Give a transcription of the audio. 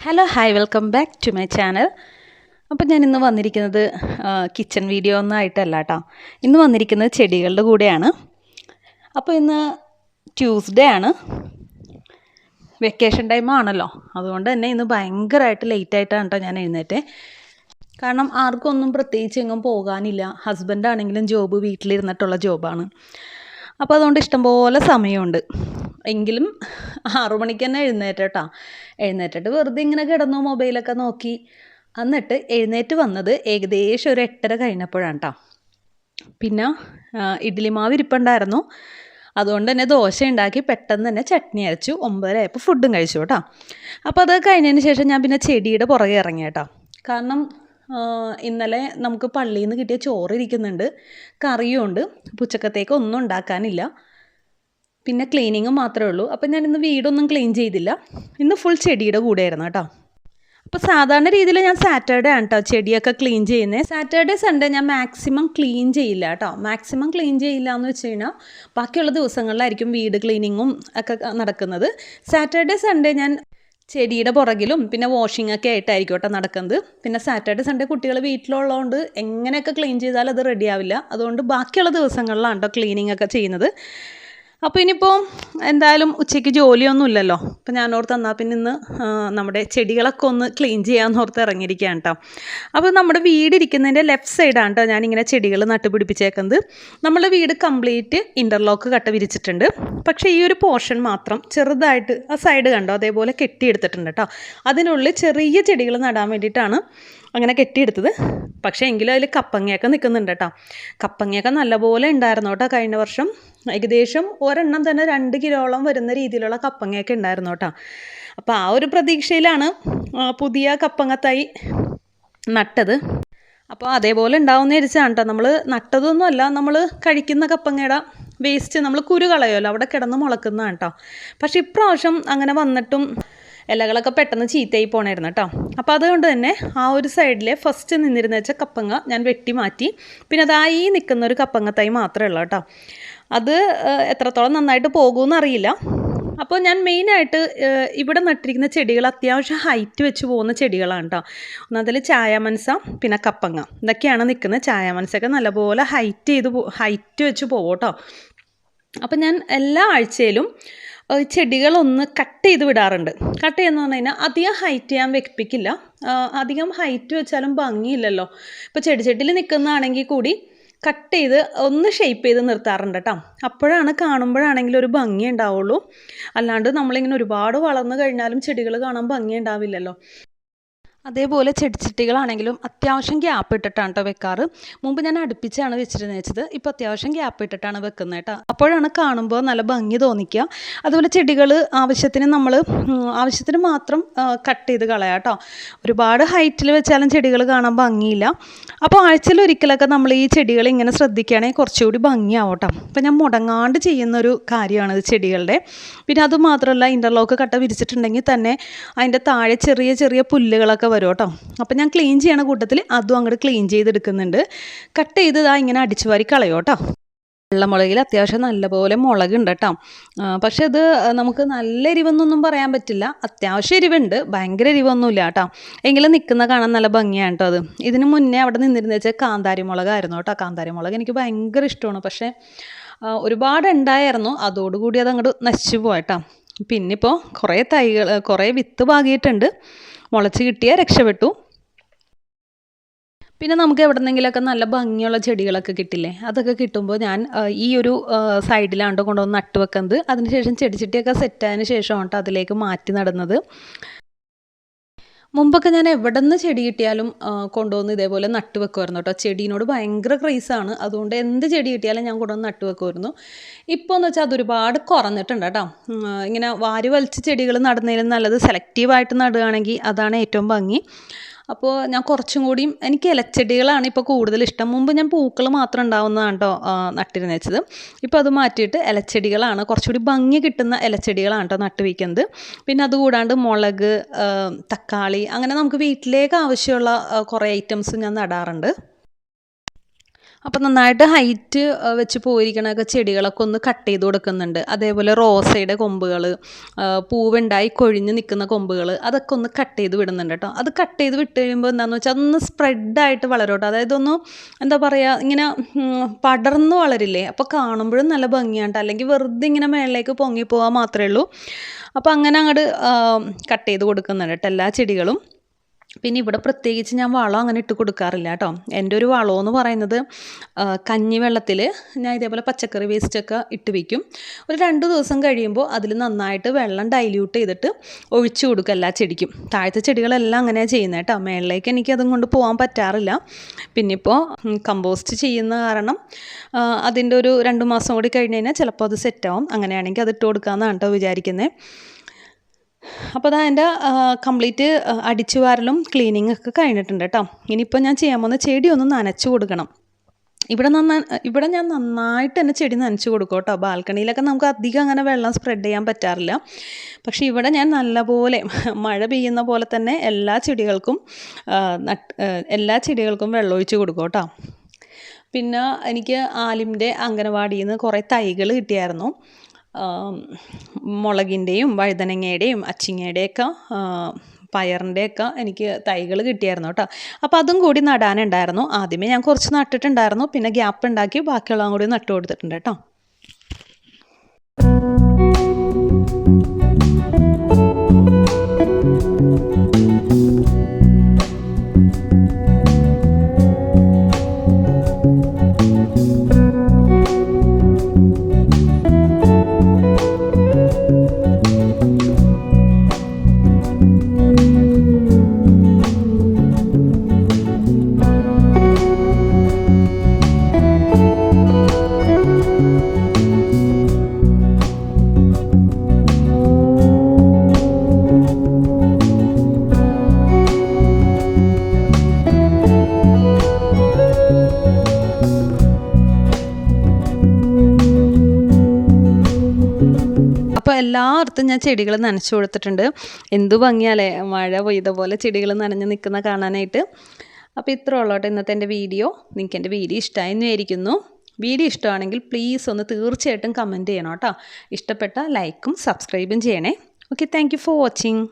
Hello hi welcome back to my channel അപ്പം ഞാൻ ഇന്ന് വന്നിരിക്കുന്നത് കിച്ചൺ വീഡിയോ ഒന്നും ആയിട്ടല്ല കേട്ടോ ഇന്ന് വന്നിരിക്കുന്നത് ചെടികളുടെ കൂടെയാണ്. അപ്പോൾ ഇന്ന് ട്യൂസ്ഡേ ആണ്. വെക്കേഷൻ ടൈം ആണല്ലോ. അതുകൊണ്ട് തന്നെ ഇന്ന് ഭയങ്കരമായിട്ട് ലേറ്റ് ആയിട്ടാണ് കേട്ടോ ഞാൻ എഴുന്നേറ്റേ. കാരണം ആർക്കും ഒന്നും പ്രത്യേകിച്ച് എങ്ങും പോകാനില്ല. ഹസ്ബൻഡാണെങ്കിലും ജോബ് വീട്ടിലിരുന്നിട്ടുള്ള ജോബാണ് അപ്പോൾ അതുകൊണ്ട് ഇഷ്ടംപോലെ സമയമുണ്ട്. എങ്കിലും ആറു മണിക്ക് തന്നെ എഴുന്നേറ്റട്ടാ എഴുന്നേറ്റിട്ട് വെറുതെ ഇങ്ങനെ കിടന്നു മൊബൈലൊക്കെ നോക്കി. എന്നിട്ട് എഴുന്നേറ്റ് വന്നത് ഏകദേശം ഒരു എട്ടര കഴിഞ്ഞപ്പോഴാണ് കേട്ടോ പിന്നെ ഇഡ്ഡലി മാവ് ഇരിപ്പുണ്ടായിരുന്നു. അതുകൊണ്ട് തന്നെ ദോശ ഉണ്ടാക്കി പെട്ടെന്ന് തന്നെ ചട്നി അരച്ചു. ഒമ്പതര ആയപ്പോൾ ഫുഡും കഴിച്ചു കേട്ടോ. അപ്പോൾ അത് കഴിഞ്ഞതിന് ശേഷം ഞാൻ പിന്നെ ചെടിയുടെ പുറകെ ഇറങ്ങി കേട്ടോ. കാരണം ഇന്നലെ നമുക്ക് പള്ളിയിൽ നിന്ന് കിട്ടിയ ചോറ് ഇരിക്കുന്നുണ്ട്. കറിയും ഉണ്ട് ഉച്ചക്കത്തേക്ക് ഒന്നും ഉണ്ടാക്കാനില്ല. പിന്നെ ക്ലീനിങ് മാത്രമേ ഉള്ളൂ. അപ്പം ഞാൻ ഇന്ന് വീടൊന്നും ക്ലീൻ ചെയ്തില്ല. ഇന്ന് ഫുൾ ചെടിയുടെ കൂടെയായിരുന്നു കേട്ടോ. അപ്പോൾ സാധാരണ രീതിയിൽ ഞാൻ സാറ്റർഡേ ആണ് കേട്ടോ ചെടിയൊക്കെ ക്ലീൻ ചെയ്യുന്നത് സാറ്റർഡേ സൺഡേ ഞാൻ മാക്സിമം ക്ലീൻ ചെയ്യില്ല കേട്ടോ മാക്സിമം ക്ലീൻ ചെയ്യില്ല എന്ന് വെച്ച് കഴിഞ്ഞാൽ ബാക്കിയുള്ള ദിവസങ്ങളിലായിരിക്കും വീട് ക്ലീനിങ്ങും ഒക്കെ നടക്കുന്നത്. സാറ്റർഡേ സൺഡേ ഞാൻ ചെടിയുടെ പുറകിലും പിന്നെ വാഷിംഗ് ഒക്കെ ആയിട്ടായിരിക്കും കേട്ടോ നടക്കുന്നത്. പിന്നെ സാറ്റർഡേ സൺഡേ കുട്ടികൾ വീട്ടിലുള്ളതുകൊണ്ട് എങ്ങനെയൊക്കെ ക്ലീൻ ചെയ്താലും അത് റെഡിയാവില്ല അതുകൊണ്ട് ബാക്കിയുള്ള ദിവസങ്ങളിലാണ് കേട്ടോ ക്ലീനിങ് ഒക്കെ ചെയ്യുന്നത്. അപ്പോൾ ഇനിയിപ്പോൾ എന്തായാലും ഉച്ചയ്ക്ക് ജോലിയൊന്നും ഇല്ലല്ലോ അപ്പോൾ ഞാൻ ഓർത്ത് എന്നാൽ പിന്നെ ഇന്ന് നമ്മുടെ ചെടികളൊക്കെ ഒന്ന് ക്ലീൻ ചെയ്യാമെന്ന് ഓർത്ത് ഇറങ്ങിയിരിക്കുകയാണ് കേട്ടോ അപ്പോൾ നമ്മുടെ വീട് ഇരിക്കുന്നതിന്റെ ലെഫ്റ്റ് സൈഡാണ് കേട്ടോ ഞാനിങ്ങനെ ചെടികൾ നട്ടുപിടിപ്പിച്ചേക്കുന്നത്. നമ്മുടെ വീട് കംപ്ലീറ്റ് ഇന്റർലോക്ക് കട്ട വിരിച്ചിട്ടുണ്ട്. പക്ഷേ ഈ ഒരു പോർഷൻ മാത്രം ചെറുതായിട്ട് ആ സൈഡ് കണ്ടോ? അതേപോലെ കെട്ടിയെടുത്തിട്ടുണ്ട് കേട്ടോ അതിനുള്ളിൽ ചെറിയ ചെടികൾ നടാൻ വേണ്ടിയിട്ടാണ് അങ്ങനെ കെട്ടിയെടുത്തത്. പക്ഷേ എങ്കിലും അതിൽ കപ്പങ്ങയൊക്കെ നിൽക്കുന്നുണ്ട് കേട്ടോ. കപ്പങ്ങയൊക്കെ നല്ലപോലെ ഉണ്ടായിരുന്നു കേട്ടോ കഴിഞ്ഞ വർഷം. ഏകദേശം ഒരെണ്ണം തന്നെ രണ്ട് കിലോളം വരുന്ന രീതിയിലുള്ള കപ്പങ്ങയൊക്കെ ഉണ്ടായിരുന്നു കേട്ടോ. അപ്പോൾ ആ ഒരു പ്രതീക്ഷയിലാണ് പുതിയ കപ്പങ്ങത്തായി നട്ടത്. അപ്പോൾ അതേപോലെ ഉണ്ടാവുമെന്ന് വിചാരിച്ചാണ് കേട്ടോ നമ്മൾ നട്ടതൊന്നുമല്ല നമ്മൾ കഴിക്കുന്ന കപ്പങ്ങയുടെ വേസ്റ്റ് നമ്മൾ കുരു കളയുമല്ലോ അവിടെ കിടന്ന് മുളക്കുന്നതാണ് കേട്ടോ. പക്ഷേ ഇപ്രാവശ്യം അങ്ങനെ വന്നിട്ടും ഇലകളൊക്കെ പെട്ടെന്ന് ചീത്തയായി പോണായിരുന്നു കേട്ടോ അപ്പോൾ അതുകൊണ്ട് തന്നെ ആ ഒരു സൈഡിലെ ഫസ്റ്റ് നിന്നിരുന്ന വെച്ച കപ്പങ്ങ ഞാൻ വെട്ടി മാറ്റി. പിന്നെ അതായി നിൽക്കുന്ന ഒരു കപ്പങ്ങ തൈ മാത്രമേ ഉള്ളൂ കേട്ടോ അത് എത്രത്തോളം നന്നായിട്ട് പോകുമെന്ന് അറിയില്ല. അപ്പോൾ ഞാൻ മെയിനായിട്ട് ഇവിടെ നട്ടിരിക്കുന്ന ചെടികൾ അത്യാവശ്യം ഹൈറ്റ് വെച്ച് പോകുന്ന ചെടികളാണ് കേട്ടോ ഒന്നതിൽ ചായാമൻസ പിന്നെ കപ്പങ്ങ. ഇതൊക്കെയാണ് നിൽക്കുന്നത് ചായമൻസൊക്കെ നല്ലപോലെ ഹൈറ്റ് ചെയ്ത് ഹൈറ്റ് വെച്ച് പോകും കേട്ടോ അപ്പം ഞാൻ എല്ലാ ആഴ്ചയിലും ചെടികളൊന്ന് കട്ട് ചെയ്ത് വിടാറുണ്ട്. കട്ട് ചെയ്യുന്ന പറഞ്ഞു കഴിഞ്ഞാൽ അധികം ഹൈറ്റ് ചെയ്യാൻ വെപ്പിക്കില്ല. അധികം ഹൈറ്റ് വെച്ചാലും ഭംഗിയില്ലല്ലോ. ഇപ്പോൾ ചെടിയിൽ നിൽക്കുന്നതാണെങ്കിൽ കൂടി കട്ട് ചെയ്ത് ഒന്ന് ഷേപ്പ് ചെയ്ത് നിർത്താറുണ്ട് കേട്ടോ. അപ്പോഴാണ് കാണുമ്പോഴാണെങ്കിൽ ഒരു ഭംഗി ഉണ്ടാവുള്ളൂ. അല്ലാണ്ട് നമ്മളിങ്ങനെ ഒരുപാട് വളർന്നു കഴിഞ്ഞാലും ചെടികൾ കാണാൻ ഭംഗി ഉണ്ടാവില്ലല്ലോ. അതേപോലെ ചെടിച്ചട്ടികളാണെങ്കിലും അത്യാവശ്യം ഗ്യാപ്പ് ഇട്ടിട്ടാണ് കേട്ടോ വെക്കാറ്. മുമ്പ് ഞാൻ അടുപ്പിച്ചാണ് വെച്ചിരുന്നത് വെച്ചത് ഇപ്പോൾ അത്യാവശ്യം ഗ്യാപ്പ് ഇട്ടിട്ടാണ് വെക്കുന്നത് കേട്ടോ അപ്പോഴാണ് കാണുമ്പോൾ നല്ല ഭംഗി തോന്നിക്കുക അതുപോലെ ചെടികൾ ആവശ്യത്തിന് നമ്മൾ ആവശ്യത്തിന് മാത്രം കട്ട് ചെയ്ത് കളയാം കേട്ടോ ഒരുപാട് ഹൈറ്റിൽ വെച്ചാലും ചെടികൾ കാണാൻ ഭംഗിയില്ല. അപ്പോൾ ആഴ്ചയിൽ ഒരിക്കലൊക്കെ നമ്മൾ ഈ ചെടികൾ ഇങ്ങനെ ശ്രദ്ധിക്കുകയാണെങ്കിൽ കുറച്ചുകൂടി ഭംഗിയാവും കേട്ടോ അപ്പോൾ ഞാൻ മുടങ്ങാണ്ട് ചെയ്യുന്നൊരു കാര്യമാണ് ഇത് ചെടികളുടെ. പിന്നെ അതുമാത്രമല്ല ഇന്റർലോക്ക് കട്ട വിരിച്ചിട്ടുണ്ടെങ്കിൽ തന്നെ അതിന്റെ താഴെ ചെറിയ ചെറിയ പുല്ലുകളൊക്കെ വരും കേട്ടോ. അപ്പോൾ ഞാൻ ക്ലീൻ ചെയ്യണ കൂട്ടത്തിൽ അതും അങ്ങോട്ട് ക്ലീൻ ചെയ്തെടുക്കുന്നുണ്ട്. കട്ട് ചെയ്ത് ഇതാ ഇങ്ങനെ അടിച്ചു വാരി കളയോ കേട്ടോ. വെള്ളമുളകിൽ അത്യാവശ്യം നല്ലപോലെ മുളകുണ്ട് കേട്ടോ. പക്ഷേ അത് നമുക്ക് നല്ല എരിവെന്നൊന്നും പറയാൻ പറ്റില്ല. അത്യാവശ്യം എരിവുണ്ട്. ഭയങ്കര എരിവൊന്നുമില്ല കേട്ടോ. എങ്കിലും നിൽക്കുന്ന കാണാൻ നല്ല ഭംഗിയാണ് കേട്ടോ അത്. ഇതിന് മുന്നേ അവിടെ നിന്നിരുന്ന വെച്ചാൽ കാന്താരി മുളകായിരുന്നു കേട്ടോ. കാന്താരി മുളക് എനിക്ക് ഭയങ്കര ഇഷ്ടമാണ്. പക്ഷേ ഒരുപാട് ഉണ്ടായിരുന്നു. അതോടുകൂടി അത് അങ്ങോട്ട് നശിച്ചു പോയട്ടോ പിന്നിപ്പോൾ കുറേ തൈകൾ കുറേ വിത്ത് പാകിയിട്ടുണ്ട്. മുളച്ച് കിട്ടിയാൽ രക്ഷപ്പെട്ടു. പിന്നെ നമുക്ക് എവിടെന്നെങ്കിലുമൊക്കെ നല്ല ഭംഗിയുള്ള ചെടികളൊക്കെ കിട്ടില്ലേ? അതൊക്കെ കിട്ടുമ്പോൾ ഞാൻ ഈ ഒരു സൈഡിലാണ്ട് കൊണ്ടുവന്ന് നട്ട് വെക്കുന്നത് അതിനുശേഷം ചെടിച്ചട്ടിയൊക്കെ സെറ്റായതിന് ശേഷമാണ് കേട്ടോ അതിലേക്ക് മാറ്റി നടുന്നത്. മുമ്പൊക്കെ ഞാൻ എവിടെ നിന്ന് ചെടി കിട്ടിയാലും കൊണ്ടുവന്ന് ഇതേപോലെ നട്ട് വെക്കുമായിരുന്നു കേട്ടോ. ചെടീനോട് ഭയങ്കര ക്രൈസാണ് അതുകൊണ്ട് എന്ത് ചെടി കിട്ടിയാലും ഞാൻ കൊണ്ടുവന്ന് നട്ട് വെക്കുമായിരുന്നു. ഇപ്പോൾ എന്ന് വെച്ചാൽ അതൊരുപാട് കുറഞ്ഞിട്ടുണ്ട് കേട്ടോ. ഇങ്ങനെ വാരി വലിച്ച് ചെടികൾ നടുന്നതിലും നല്ലത് സെലക്റ്റീവായിട്ട് നടുകയാണെങ്കിൽ അതാണ് ഏറ്റവും ഭംഗി. അപ്പോൾ ഞാൻ കുറച്ചും കൂടിയും എനിക്ക് ഇലച്ചെടികളാണ് ഇപ്പോൾ കൂടുതൽ ഇഷ്ടം. മുമ്പ് ഞാൻ പൂക്കൾ മാത്രം ഉണ്ടാവുന്നതാണ് കേട്ടോ നട്ടിരുന്നു വെച്ചത് ഇപ്പോൾ അത് മാറ്റിയിട്ട് ഇലച്ചെടികളാണ്. കുറച്ചുകൂടി ഭംഗി കിട്ടുന്ന ഇലച്ചെടികളാണ് കേട്ടോ നട്ട് വയ്ക്കുന്നത് പിന്നെ അതുകൂടാണ്ട് മുളക് തക്കാളി അങ്ങനെ നമുക്ക് വീട്ടിലേക്ക് ആവശ്യമുള്ള കുറേ ഐറ്റംസ് ഞാൻ നടാറുണ്ട്. അപ്പോൾ നന്നായിട്ട് ഹൈറ്റ് വെച്ച് പോയിരിക്കണൊക്കെ ചെടികളൊക്കെ ഒന്ന് കട്ട് ചെയ്ത് കൊടുക്കുന്നുണ്ട്. അതേപോലെ റോസയുടെ കൊമ്പുകൾ പൂവുണ്ടായി കൊഴിഞ്ഞ് നിൽക്കുന്ന കൊമ്പുകൾ അതൊക്കെ ഒന്ന് കട്ട് ചെയ്ത് വിടുന്നുണ്ട് കേട്ടോ അത് കട്ട് ചെയ്ത് വിട്ട് കഴിയുമ്പോൾ എന്താണെന്ന് വെച്ചാൽ അതൊന്ന് സ്പ്രെഡായിട്ട് വളരോട്ടോ. അതായത് ഒന്ന് എന്താ പറയുക ഇങ്ങനെ പടർന്ന് വളരില്ലേ? അപ്പോൾ കാണുമ്പോഴും നല്ല ഭംഗിയാണ് അല്ലെങ്കിൽ വെറുതെ ഇങ്ങനെ മേളിലേക്ക് പൊങ്ങി പോകാൻ മാത്രമേ ഉള്ളൂ. അപ്പോൾ അങ്ങനെ അങ്ങോട്ട് കട്ട് ചെയ്ത് കൊടുക്കുന്നുണ്ട് കേട്ടോ എല്ലാ ചെടികളും. പിന്നെ ഇവിടെ പ്രത്യേകിച്ച് ഞാൻ വളം അങ്ങനെ ഇട്ട് കൊടുക്കാറില്ല കേട്ടോ. എന്റെ ഒരു വളം എന്ന് പറയുന്നത് കഞ്ഞി വെള്ളത്തിൽ ഞാൻ ഇതേപോലെ പച്ചക്കറി വേസ്റ്റൊക്കെ ഇട്ട് വയ്ക്കും ഒരു രണ്ട് ദിവസം കഴിയുമ്പോൾ അതിൽ നന്നായിട്ട് വെള്ളം ഡൈല്യൂട്ട് ചെയ്തിട്ട് ഒഴിച്ചു കൊടുക്കുക എല്ലാ ചെടിക്കും. താഴത്തെ ചെടികളെല്ലാം അങ്ങനെയാണ് ചെയ്യുന്നത് കേട്ടോ. മേളിലേക്ക് എനിക്ക് അതും കൊണ്ട് പോകാൻ പറ്റാറില്ല. പിന്നെ ഇപ്പോൾ കമ്പോസ്റ്റ് ചെയ്യുന്ന കാരണം അതിന്റെ ഒരു രണ്ട് മാസം കൂടി കഴിഞ്ഞ് കഴിഞ്ഞാൽ ചിലപ്പോൾ അത് സെറ്റാവും അങ്ങനെയാണെങ്കിൽ അത് ഇട്ട് കൊടുക്കാമെന്നാണ് കേട്ടോ വിചാരിക്കുന്നത് അപ്പോൾ അതാ എന്റെ കംപ്ലീറ്റ് അടിച്ചു വാരലും ക്ലീനിങ് ഒക്കെ കഴിഞ്ഞിട്ടുണ്ട് കേട്ടോ ഇനിയിപ്പോൾ ഞാൻ ചെയ്യാൻ പോകുന്ന ചെടി ഒന്ന് നനച്ചു കൊടുക്കണം. ഇവിടെ നന്നാ ഇവിടെ ഞാൻ നന്നായിട്ട് തന്നെ ചെടി നനച്ചു കൊടുക്കും കേട്ടോ ബാൽക്കണിയിലൊക്കെ നമുക്ക് അധികം അങ്ങനെ വെള്ളം സ്പ്രെഡ് ചെയ്യാൻ പറ്റാറില്ല. പക്ഷേ ഇവിടെ ഞാൻ നല്ലപോലെ മഴ പെയ്യുന്ന പോലെ തന്നെ എല്ലാ ചെടികൾക്കും എല്ലാ ചെടികൾക്കും വെള്ളമൊഴിച്ച് കൊടുക്കും കേട്ടോ പിന്നെ എനിക്ക് ആലിമിന്റെ അംഗനവാടിയിൽ നിന്ന് കുറേ തൈകൾ കിട്ടിയായിരുന്നു. മുളകിന്റെയും വഴുതനങ്ങയുടെയും അച്ചിങ്ങയുടെയൊക്കെ പയറിന്റെയൊക്കെ എനിക്ക് തൈകൾ കിട്ടിയായിരുന്നു കേട്ടോ. അപ്പോൾ അതും കൂടി നടാനുണ്ടായിരുന്നു. ആദ്യമേ ഞാൻ കുറച്ച് നട്ടിട്ടുണ്ടായിരുന്നു. പിന്നെ ഗ്യാപ്പ് ഉണ്ടാക്കി ബാക്കിയുള്ളതും കൂടി നട്ടു കൊടുത്തിട്ടുണ്ട് കേട്ടോ. എല്ലായിടത്തും ഞാൻ ചെടികൾ നനച്ചു കൊടുത്തിട്ടുണ്ട്. എന്തു ഭംഗിയാലേ മഴ പെയ്ത പോലെ ചെടികൾ നനഞ്ഞു നിൽക്കുന്ന കാണാനായിട്ട്. അപ്പോൾ ഇത്ര ഉള്ളോട്ടെ ഇന്നത്തെ എന്റെ വീഡിയോ. നിങ്ങൾക്ക് എന്റെ വീഡിയോ ഇഷ്ടമായെന്ന് വിചാരിക്കുന്നു. വീഡിയോ ഇഷ്ടമാണെങ്കിൽ പ്ലീസ് ഒന്ന് തീർച്ചയായിട്ടും കമന്റ് ചെയ്യണം കേട്ടോ. ഇഷ്ടപ്പെട്ട ലൈക്കും സബ്സ്ക്രൈബും ചെയ്യണേ. Okay thank for watching.